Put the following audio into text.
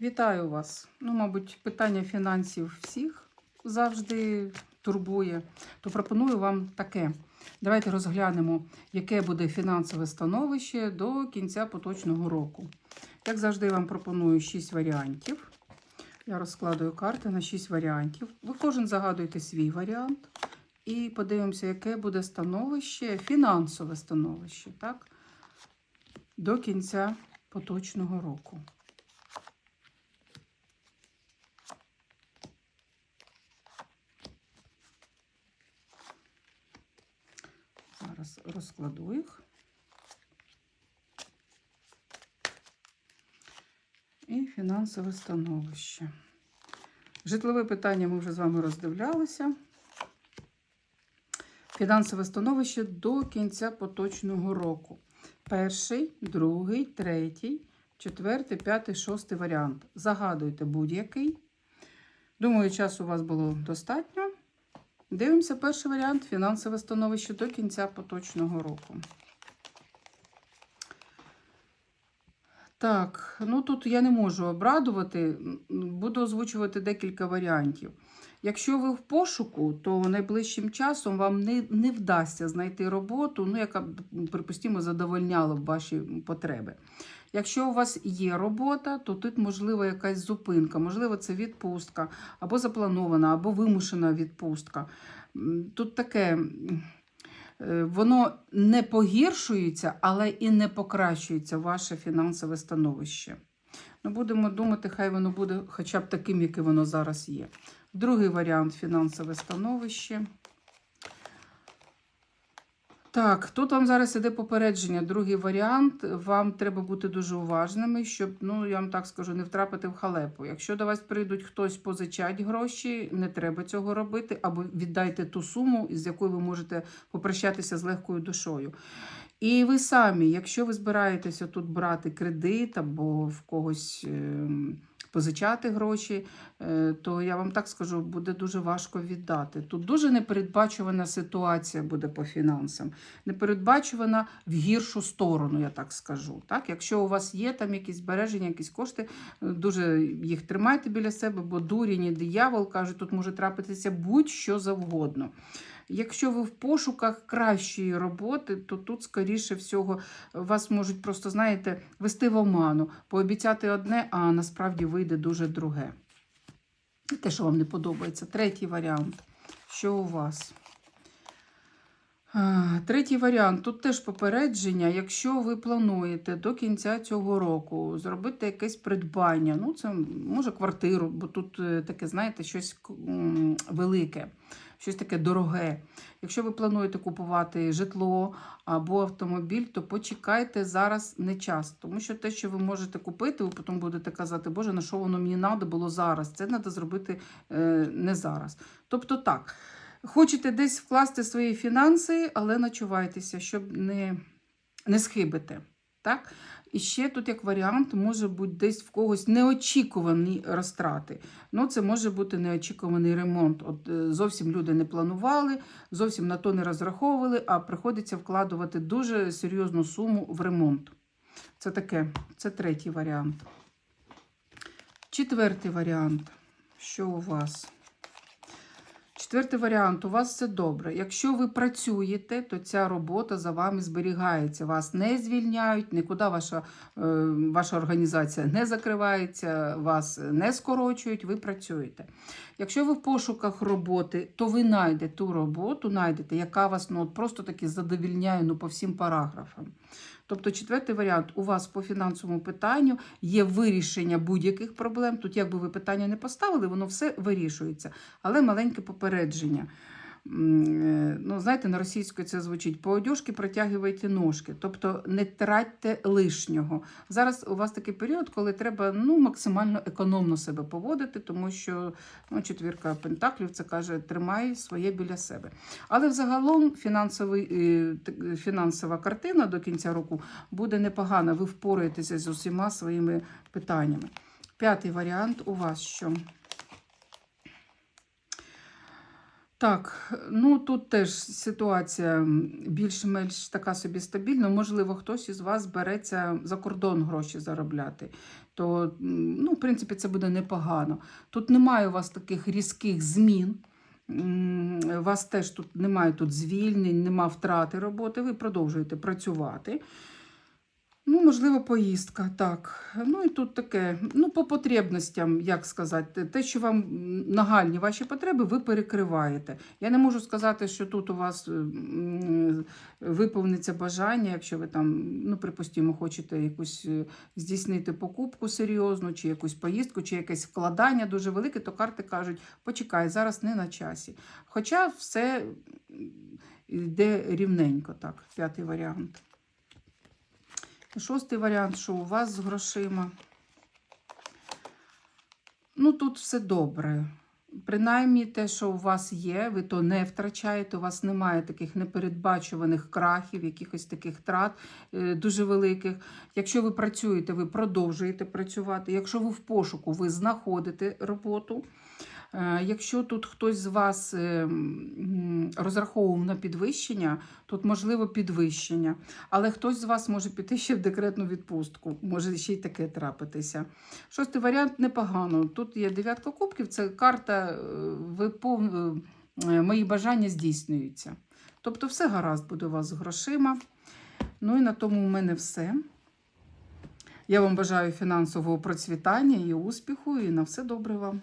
Вітаю вас. Ну, мабуть, питання фінансів всіх завжди турбує. То пропоную вам таке. Давайте розглянемо, яке буде фінансове становище до кінця поточного року. Як завжди, я вам пропоную 6 варіантів. Я розкладую карти на 6 варіантів. Ви кожен загадуєте свій варіант. І подивимося, яке буде становище, фінансове становище, так? До кінця поточного року. Зараз розкладу їх. І фінансове становище. Житлове питання ми вже з вами роздивлялися. Фінансове становище до кінця поточного року. Перший, другий, третій, четвертий, п'ятий, шостий варіант. Загадуйте будь-який. Думаю, часу у вас було достатньо. Дивимося перший варіант фінансове становище до кінця поточного року. Так, ну тут я не можу обрадувати, буду озвучувати декілька варіантів. Якщо ви в пошуку, то найближчим часом вам не, не вдасться знайти роботу, ну, яка припустимо, задовольняла б ваші потреби. Якщо у вас є робота, то тут можлива якась зупинка, можливо, це відпустка, або запланована, або вимушена відпустка. Тут таке. е, Воно не погіршується, але і не покращується ваше фінансове становище. Ну, будемо думати, хай воно буде хоча б таким, яке воно зараз є. Другий варіант фінансове становище. Так, тут вам зараз іде попередження. Другий варіант. Вам треба бути дуже уважними, щоб, ну, я вам так скажу, не втрапити в халепу. Якщо до вас прийдуть хтось позичать гроші, не треба цього робити, або віддайте ту суму, з якою ви можете попрощатися з легкою душою. І ви самі, якщо ви збираєтеся тут брати кредит або в когось ем, позичати гроші, е, то я вам так скажу, буде дуже важко віддати. Тут дуже непередбачувана ситуація буде по фінансам, непередбачувана в гіршу сторону, я так скажу. Так? Якщо у вас є там якісь збереження, якісь кошти, е, дуже їх тримайте біля себе, бо дурінь і диявол кажуть, тут може трапитися будь-що завгодно. Якщо ви в пошуках кращої роботи, то тут, скоріше всього, вас можуть просто, знаєте, вести в оману, пообіцяти одне, а насправді вийде дуже друге. Те, що вам не подобається. Третій варіант. Що у вас? Третій варіант. Тут теж попередження. Якщо ви плануєте до кінця цього року зробити якесь придбання, ну це може квартиру, бо тут е, таке, знаєте, щось велике, щось таке дороге. Якщо ви плануєте купувати житло або автомобіль, то почекайте зараз не час. Тому що те, що ви можете купити, ви потім будете казати, Боже, на що воно мені треба було зараз? Це треба зробити е, не зараз. Тобто так. Хочете десь вкласти свої фінанси, але начувайтеся, щоб не, не схибити. Так? І ще тут, як варіант, може бути десь в когось неочікувані розтрати. Ну, це може бути неочікуваний ремонт. От е, Зовсім люди не планували, зовсім на то не розраховували, а приходиться вкладувати дуже серйозну суму в ремонт. Це таке, це третій варіант. Четвертий варіант. Що у вас? Четвертий варіант, у вас все добре. Якщо ви працюєте, то ця робота за вами зберігається. Вас не звільняють, нікуди ваша, е, ваша організація не закривається, вас не скорочують, ви працюєте. Якщо ви в пошуках роботи, то ви знайдете ту роботу, знайдете, яка вас ну, от просто таки задовільняє ну, по всім параграфам. Тобто, четвертий варіант, у вас по фінансовому питанню є вирішення будь-яких проблем. Тут, якби ви питання не поставили, воно все вирішується. Але маленьке попередження. Е, Ну, знаєте, на російською це звучить по одюшки протягуйте ножки, тобто не тратьте лишнього. Зараз у вас такий період, коли треба ну, максимально економно себе поводити, тому що ну, четвірка пентаклів це каже, тримай своє біля себе. Але взагалом фінансовий, е, фінансова картина до кінця року буде непогана. Ви впораєтеся з усіма своїми питаннями. П'ятий варіант у вас що? Так, ну тут теж ситуація більш-менш така собі стабільна. Можливо, хтось із вас береться за кордон гроші заробляти. То, ну, в принципі, це буде непогано. Тут немає у вас таких різких змін. У вас теж тут немає тут звільнень, немає втрати роботи. Ви продовжуєте працювати. Ну, можливо, поїздка, так. Ну і тут таке, ну, по потребностям, як сказати, те, що вам нагальні ваші потреби, ви перекриваєте. Я не можу сказати, що тут у вас виповниться бажання, якщо ви там, ну, припустимо, хочете якусь е, здійснити покупку серйозну, чи якусь поїздку, чи якесь вкладання дуже велике, то карти кажуть, почекай, зараз не на часі. Хоча все йде рівненько, так, п'ятий варіант. Шостий варіант, що у вас з грошима. Ну, тут все добре. Принаймні, те, що у вас є, ви то не втрачаєте, у вас немає таких непередбачуваних крахів, якихось таких трат е, дуже великих. Якщо ви працюєте, ви продовжуєте працювати. Якщо ви в пошуку, ви знаходите роботу. Е, Якщо тут хтось з вас е, розраховував на підвищення, тут можливо підвищення. Але хтось з вас може піти ще в декретну відпустку, може ще й таке трапитися. Шостий варіант непогано. Тут є дев'ятка кубків, це карта е, випов... мої бажання здійснюються. Тобто, все гаразд буде у вас з грошима. Ну і на тому у мене все. Я вам бажаю фінансового процвітання і успіху, і на все добре вам.